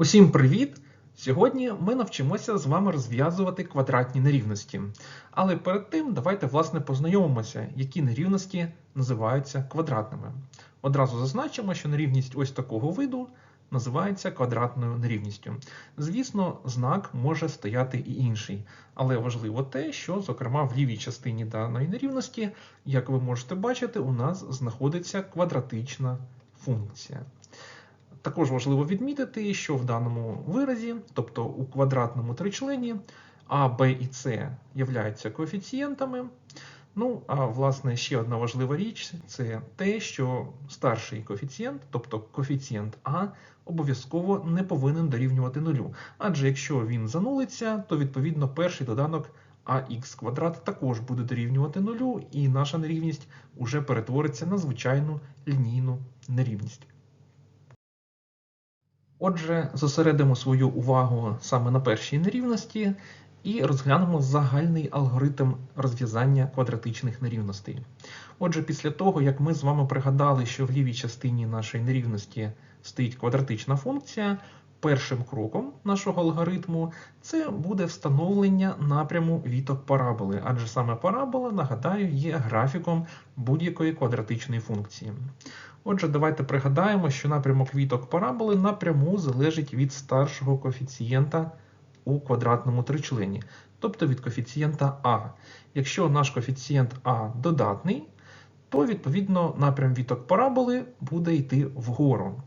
Усім привіт! Сьогодні ми навчимося з вами розв'язувати квадратні нерівності. Але перед тим давайте власне познайомимося, які нерівності називаються квадратними. Одразу зазначимо, що нерівність ось такого виду називається квадратною нерівністю. Звісно, знак може стояти і інший, але важливо те, що, зокрема, в лівій частині даної нерівності, як ви можете бачити, у нас знаходиться квадратична функція. Також важливо відмітити, що в даному виразі, тобто у квадратному тричлені, А, Б і С являються коефіцієнтами. Ну, а власне ще одна важлива річ це те, що старший коефіцієнт, тобто коефіцієнт А, обов'язково не повинен дорівнювати нулю. Адже якщо він занулиться, то відповідно перший доданок ах квадрат також буде дорівнювати нулю, і наша нерівність уже перетвориться на звичайну лінійну нерівність. Отже, зосередимо свою увагу саме на першій нерівності і розглянемо загальний алгоритм розв'язання квадратичних нерівностей. Отже, після того, як ми з вами пригадали, що в лівій частині нашої нерівності стоїть квадратична функція, першим кроком нашого алгоритму це буде встановлення напряму віток параболи, адже саме парабола, нагадаю, є графіком будь-якої квадратичної функції. Отже, давайте пригадаємо, що напрямок віток параболи напряму залежить від старшого коефіцієнта у квадратному тричлені, тобто від коефіцієнта А. Якщо наш коефіцієнт А додатний, то відповідно напрям віток параболи буде йти вгору.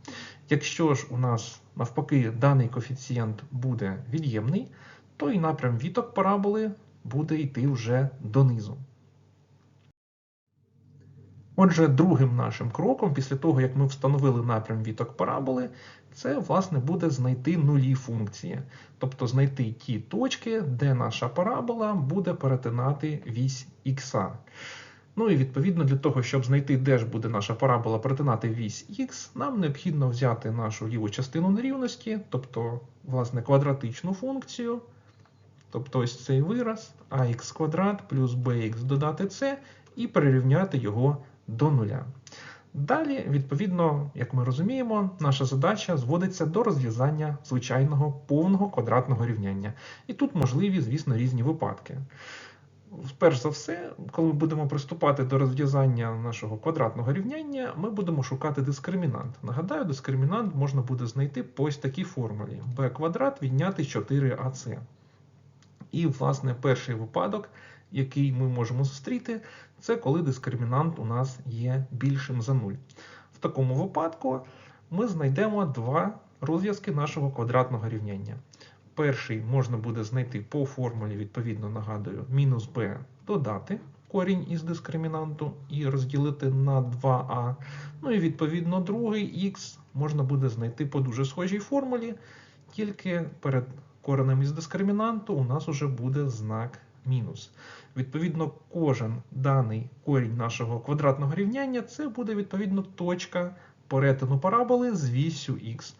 Якщо ж у нас навпаки даний коефіцієнт буде від'ємний, то і напрям віток параболи буде йти вже донизу. Отже, другим нашим кроком, після того, як ми встановили напрям віток параболи, це, власне, буде знайти нулі функції. Тобто знайти ті точки, де наша парабола буде перетинати вісь х. Ну і відповідно для того, щоб знайти, де ж буде наша парабола перетинати вісь х, нам необхідно взяти нашу ліву частину нерівності, тобто, власне, квадратичну функцію. Тобто ось цей вираз ах квадрат плюс bx додати c, і перерівняти його до нуля. Далі, відповідно, як ми розуміємо, наша задача зводиться до розв'язання звичайного повного квадратного рівняння. І тут можливі, звісно, різні випадки. Перш за все, коли ми будемо приступати до розв'язання нашого квадратного рівняння, ми будемо шукати дискримінант. Нагадаю, дискримінант можна буде знайти по ось такій формулі: b квадрат відняти 4ac. І, власне, перший випадок, який ми можемо зустріти, це коли дискримінант у нас є більшим за 0. В такому випадку ми знайдемо два розв'язки нашого квадратного рівняння. Перший можна буде знайти по формулі, відповідно, нагадую, мінус b додати корінь із дискримінанту і розділити на 2а. Ну і відповідно другий х можна буде знайти по дуже схожій формулі, тільки перед коренем із дискримінанту у нас вже буде знак мінус. Відповідно, кожен даний корінь нашого квадратного рівняння це буде відповідно точка перетину параболи з вісю х.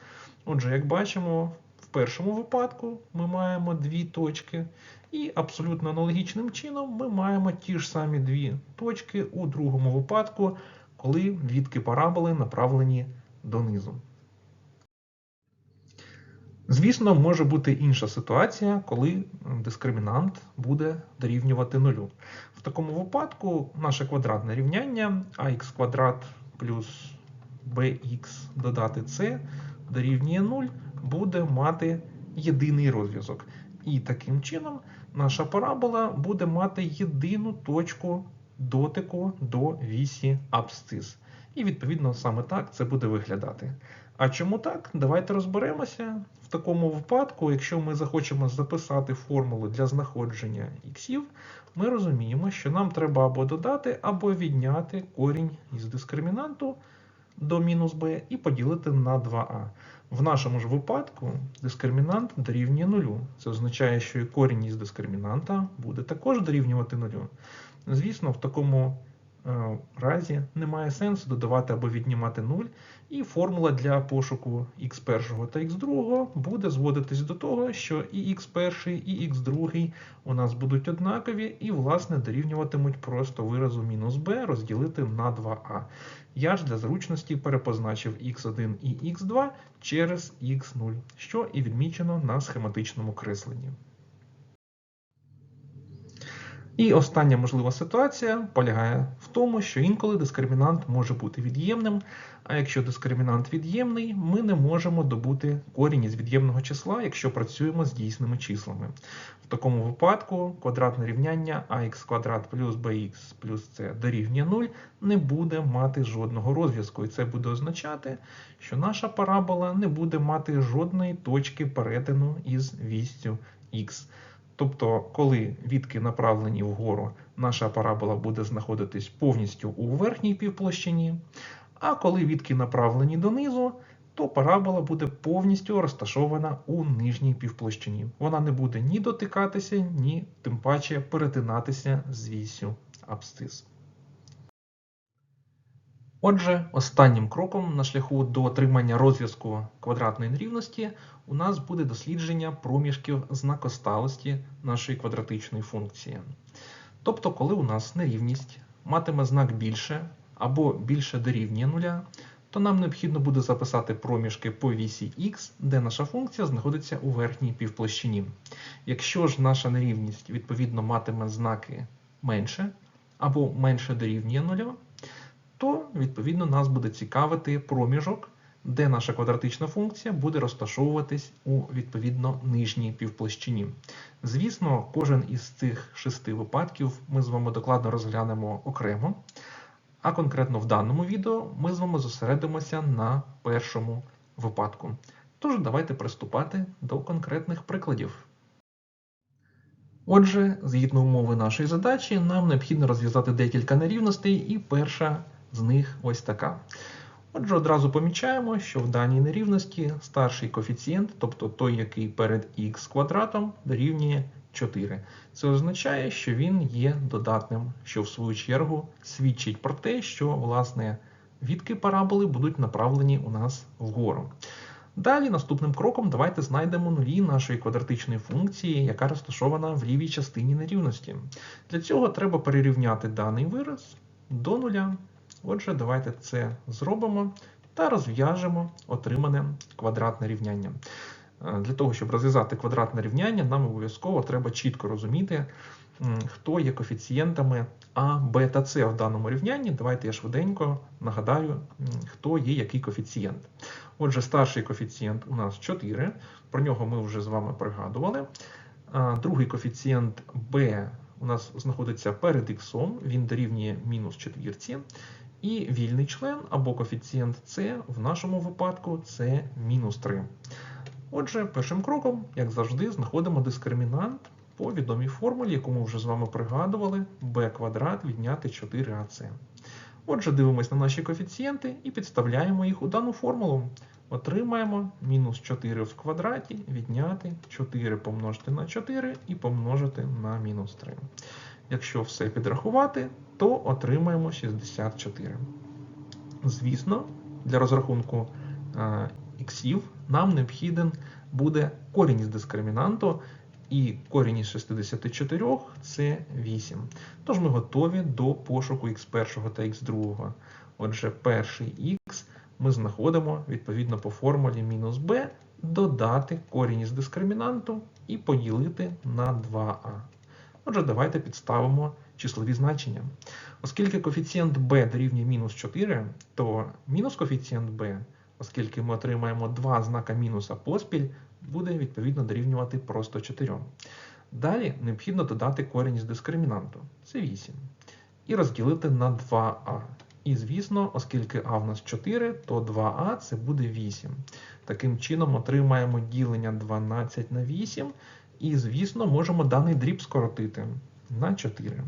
Отже, як бачимо, першому випадку ми маємо дві точки, і абсолютно аналогічним чином ми маємо ті ж самі дві точки у другому випадку, коли відки параболи направлені донизу. Звісно, може бути інша ситуація, коли дискримінант буде дорівнювати нулю. В такому випадку наше квадратне рівняння ах квадрат плюс bx додати c дорівнює 0 буде мати єдиний розв'язок. І таким чином наша парабола буде мати єдину точку дотику до вісі абсцис. І відповідно саме так це буде виглядати. А чому так? Давайте розберемося. В такому випадку, якщо ми захочемо записати формулу для знаходження іксів, ми розуміємо, що нам треба або додати, або відняти корінь із дискримінанту до мінус b і поділити на 2а. В нашому ж випадку дискримінант дорівнює нулю. Це означає, що і корінь із дискримінанта буде також дорівнювати нулю. Звісно, в такому разі немає сенсу додавати або віднімати 0, і формула для пошуку x1 та x2 буде зводитись до того, що і x1, і x2 у нас будуть однакові, і, власне, дорівнюватимуть просто виразу мінус b розділити на 2a. Я ж для зручності перепозначив x1 і x2 через x0, що і відмічено на схематичному кресленні. І остання можлива ситуація полягає в тому, що інколи дискримінант може бути від'ємним, а якщо дискримінант від'ємний, ми не можемо добути корінь із від'ємного числа, якщо працюємо з дійсними числами. В такому випадку квадратне рівняння ax квадрат плюс bx плюс c дорівнює 0 не буде мати жодного розв'язку, і це буде означати, що наша парабола не буде мати жодної точки перетину із вістю x. Тобто, коли відки направлені вгору, наша парабола буде знаходитись повністю у верхній півплощині, а коли відки направлені донизу, то парабола буде повністю розташована у нижній півплощині. Вона не буде ні дотикатися, ні тим паче перетинатися з вісю абсцис. Отже, останнім кроком на шляху до отримання розв'язку квадратної нерівності у нас буде дослідження проміжків знакосталості нашої квадратичної функції. Тобто, коли у нас нерівність матиме знак більше або більше дорівнює нуля, то нам необхідно буде записати проміжки по вісі х, де наша функція знаходиться у верхній півплощині. Якщо ж наша нерівність відповідно матиме знаки менше або менше дорівнює нуля, то відповідно нас буде цікавити проміжок, де наша квадратична функція буде розташовуватись у відповідно нижній півплощині. Звісно, кожен із цих шести випадків ми з вами докладно розглянемо окремо. А конкретно в даному відео ми з вами зосередимося на першому випадку. Тож, давайте приступати до конкретних прикладів. Отже, згідно умови нашої задачі, нам необхідно розв'язати декілька нерівностей, і перша з них ось така. Отже, одразу помічаємо, що в даній нерівності старший коефіцієнт, тобто той, який перед х квадратом, дорівнює 4. Це означає, що він є додатним, що в свою чергу свідчить про те, що власне відки параболи будуть направлені у нас вгору. Далі, наступним кроком, давайте знайдемо нулі нашої квадратичної функції, яка розташована в лівій частині нерівності. Для цього треба перерівняти даний вираз до нуля. Отже, давайте це зробимо та розв'яжемо отримане квадратне рівняння. Е, для того, щоб розв'язати квадратне рівняння, нам обов'язково треба чітко розуміти, хто є коефіцієнтами А, Б та С в даному рівнянні. Давайте я швиденько нагадаю, хто є який коефіцієнт. Отже, старший коефіцієнт у нас 4, про нього ми вже з вами пригадували. Другий коефіцієнт b у нас знаходиться перед х, він дорівнює мінус четвірці. І вільний член або коефіцієнт С в нашому випадку це мінус 3. Отже, першим кроком, як завжди, знаходимо дискримінант по відомій формулі, яку ми вже з вами пригадували, b квадрат відняти 4ac. Отже, дивимося на наші коефіцієнти і підставляємо їх у дану формулу. Отримаємо мінус 4 в квадраті відняти 4 помножити на 4 і помножити на мінус 3. Якщо все підрахувати, то отримаємо 64. Звісно, для розрахунку іксів нам необхіден буде корінь із дискримінанту, і корінь із 64 це 8. Тож ми готові до пошуку х1 та х2. Отже, перший х ми знаходимо відповідно по формулі мінус b, додати корінь із дискримінанту і поділити на 2а. Отже, давайте підставимо числові значення. Оскільки коефіцієнт b дорівнює мінус 4, то мінус коефіцієнт b оскільки ми отримаємо два знака мінуса поспіль, буде відповідно дорівнювати просто 4. Далі необхідно додати корінь з дискримінанту, це 8. І розділити на 2а. І, звісно, оскільки а в нас 4, то 2а це буде 8. Таким чином, отримаємо ділення 12 на 8. І, звісно, можемо даний дріб скоротити на 4.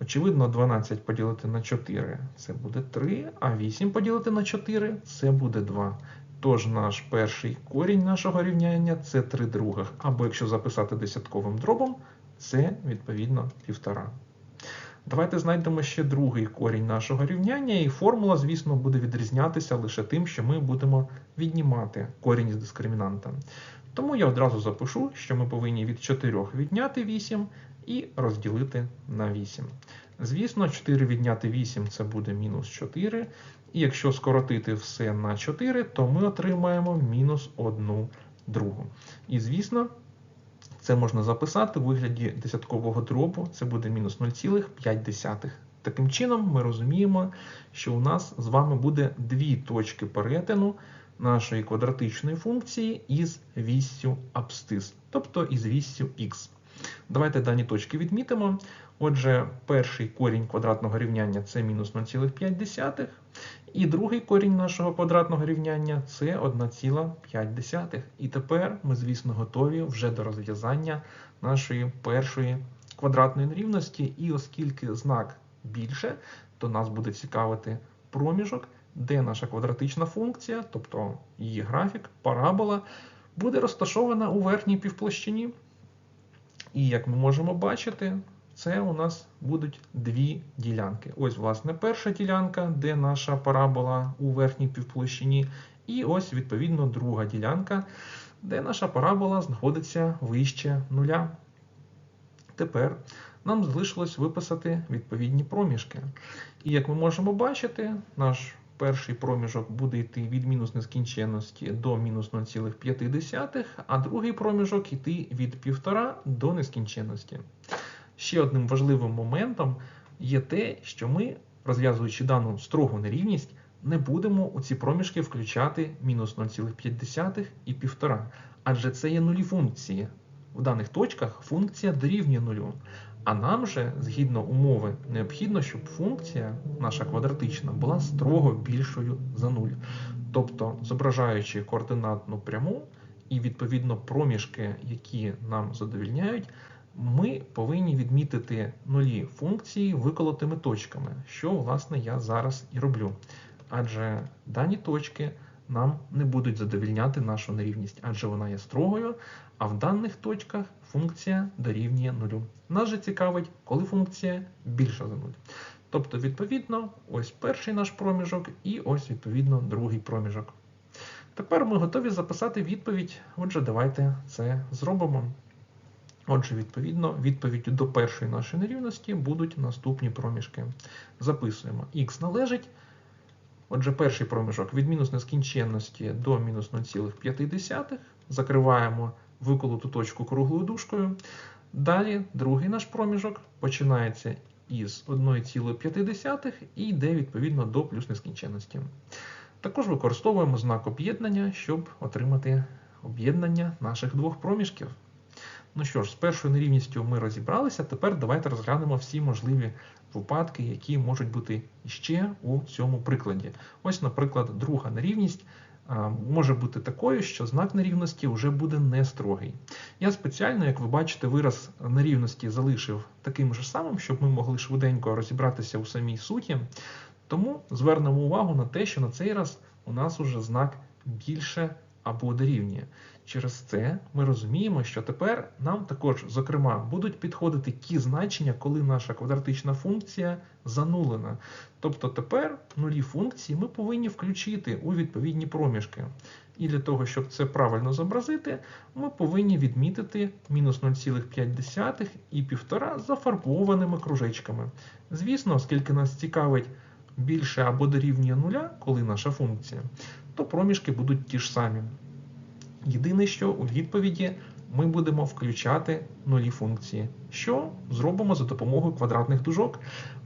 Очевидно, 12 поділити на 4 це буде 3, а 8 поділити на 4 це буде 2. Тож наш перший корінь нашого рівняння це 3 других. Або якщо записати десятковим дробом, це відповідно 1,5. Давайте знайдемо ще другий корінь нашого рівняння, і формула, звісно, буде відрізнятися лише тим, що ми будемо віднімати корінь з дискримінанта. Тому я одразу запишу, що ми повинні від 4 відняти 8 і розділити на 8. Звісно, 4 відняти 8 це буде мінус 4. І якщо скоротити все на 4, то ми отримаємо мінус 1 другу. І звісно, це можна записати у вигляді десяткового дробу, це буде мінус 0,5. Таким чином, ми розуміємо, що у нас з вами буде дві точки перетину нашої квадратичної функції із віссю абсцис, тобто із віссю х. Давайте дані точки відмітимо. Отже, перший корінь квадратного рівняння це мінус 0,5. І другий корінь нашого квадратного рівняння це 1,5. І тепер ми, звісно, готові вже до розв'язання нашої першої квадратної нерівності. І оскільки знак більше, то нас буде цікавити проміжок, де наша квадратична функція, тобто її графік, парабола, буде розташована у верхній півплощині. І як ми можемо бачити, це у нас будуть дві ділянки. Ось, власне, перша ділянка, де наша парабола у верхній півплощині, і ось, відповідно, друга ділянка, де наша парабола знаходиться вище нуля. Тепер нам залишилось виписати відповідні проміжки. І як ми можемо бачити, наш перший проміжок буде йти від мінус нескінченності до мінус 0,5, а другий проміжок йти від 1,5 до нескінченності. Ще одним важливим моментом є те, що ми, розв'язуючи дану строгу нерівність, не будемо у ці проміжки включати мінус 0,5 і 1,5, адже це є нулі функції. В даних точках функція дорівнює нулю. А нам же, згідно умови, необхідно, щоб функція наша квадратична була строго більшою за 0. Тобто, зображаючи координатну пряму і відповідно проміжки, які нам задовільняють, ми повинні відмітити нулі функції виколотими точками, що, власне, я зараз і роблю. Адже дані точки нам не будуть задовільняти нашу нерівність, адже вона є строгою, а в даних точках функція дорівнює нулю. Нас же цікавить, коли функція більша за 0. Тобто, відповідно, ось перший наш проміжок і ось, відповідно, другий проміжок. Тепер ми готові записати відповідь. Отже, давайте це зробимо. Отже, відповідно, відповіддю до першої нашої нерівності будуть наступні проміжки. Записуємо х належить. Отже, перший проміжок від мінус нескінченності до мінус 0,5. Закриваємо виколоту точку круглою дужкою. Далі другий наш проміжок починається із 1,5 і йде відповідно до плюс нескінченності. Також використовуємо знак об'єднання, щоб отримати об'єднання наших двох проміжків. Ну що ж, з першою нерівністю ми розібралися. Тепер давайте розглянемо всі можливі випадки, які можуть бути ще у цьому прикладі. Ось, наприклад, друга нерівність може бути такою, що знак нерівності вже буде не строгий. Я спеціально, як ви бачите, вираз нерівності залишив таким же самим, щоб ми могли швиденько розібратися у самій суті. Тому звернемо увагу на те, що на цей раз у нас уже знак більше або дорівнює. Через це ми розуміємо, що тепер нам також, зокрема, будуть підходити ті значення, коли наша квадратична функція занулена. Тобто тепер нулі функції ми повинні включити у відповідні проміжки. І для того, щоб це правильно зобразити, ми повинні відмітити мінус 0,5 і 1,5 зафарбованими кружечками. Звісно, оскільки нас цікавить більше або дорівнює нуля, коли наша функція, то проміжки будуть ті ж самі. Єдине, що у відповіді ми будемо включати нулі функції, що зробимо за допомогою квадратних дужок.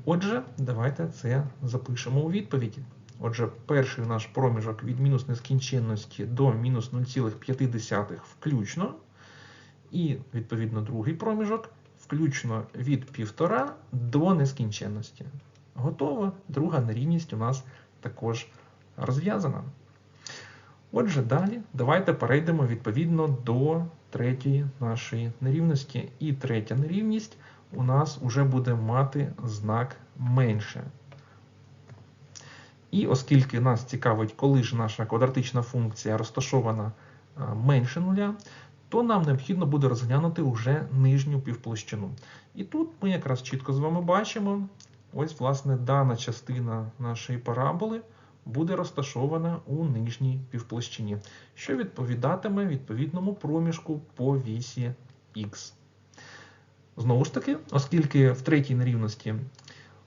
Отже, давайте це запишемо у відповіді. Отже, перший наш проміжок від мінус нескінченності до мінус 0,5 включно. І, відповідно, другий проміжок включно від 1,5 до нескінченності. Готово. Друга нерівність у нас також розв'язана. Отже, далі давайте перейдемо відповідно до третьої нашої нерівності. І третя нерівність у нас вже буде мати знак менше. І оскільки нас цікавить, коли ж наша квадратична функція розташована менше нуля, то нам необхідно буде розглянути вже нижню півплощину. І тут ми якраз чітко з вами бачимо, ось, власне, дана частина нашої параболи буде розташована у нижній півплощині, що відповідатиме відповідному проміжку по вісі Х. Знову ж таки, оскільки в третій нерівності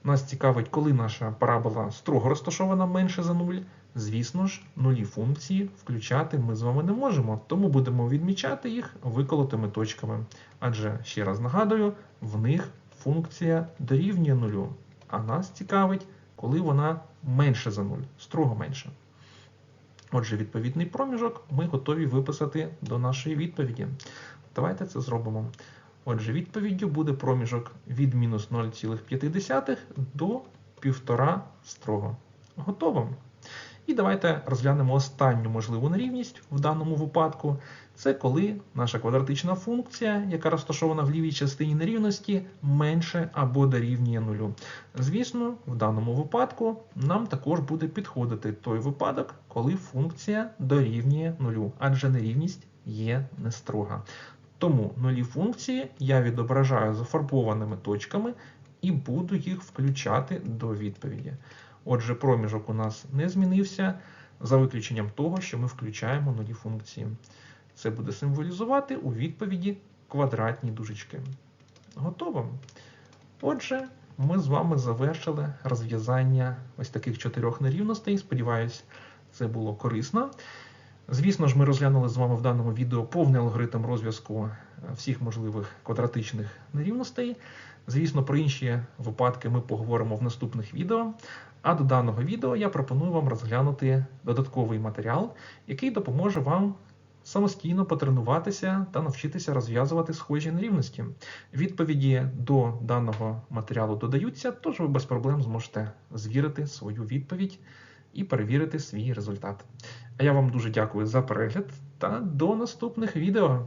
нас цікавить, коли наша парабола строго розташована менше за 0, звісно ж, нулі функції включати ми з вами не можемо, тому будемо відмічати їх виколотими точками. Адже, ще раз нагадую, в них функція дорівнює нулю, а нас цікавить, коли вона менше за 0, строго менше. Отже, відповідний проміжок ми готові виписати до нашої відповіді. Давайте це зробимо. Отже, відповіддю буде проміжок від мінус 0,5 до 1,5 строго. Готово. І давайте розглянемо останню можливу нерівність в даному випадку. Це коли наша квадратична функція, яка розташована в лівій частині нерівності, менше або дорівнює нулю. Звісно, в даному випадку нам також буде підходити той випадок, коли функція дорівнює нулю, адже нерівність є нестрога. Тому нулі функції я відображаю зафарбованими точками і буду їх включати до відповіді. Отже, проміжок у нас не змінився, за виключенням того, що ми включаємо нулі функції. Це буде символізувати у відповіді квадратні дужечки. Готово? Отже, ми з вами завершили розв'язання ось таких чотирьох нерівностей. Сподіваюсь, це було корисно. Звісно ж, ми розглянули з вами в даному відео повний алгоритм розв'язку всіх можливих квадратичних нерівностей. Звісно, про інші випадки ми поговоримо в наступних відео. А до даного відео я пропоную вам розглянути додатковий матеріал, який допоможе вам самостійно потренуватися та навчитися розв'язувати схожі нерівності. Відповіді до даного матеріалу додаються, тож ви без проблем зможете звірити свою відповідь і перевірити свій результат. А я вам дуже дякую за перегляд та до наступних відео.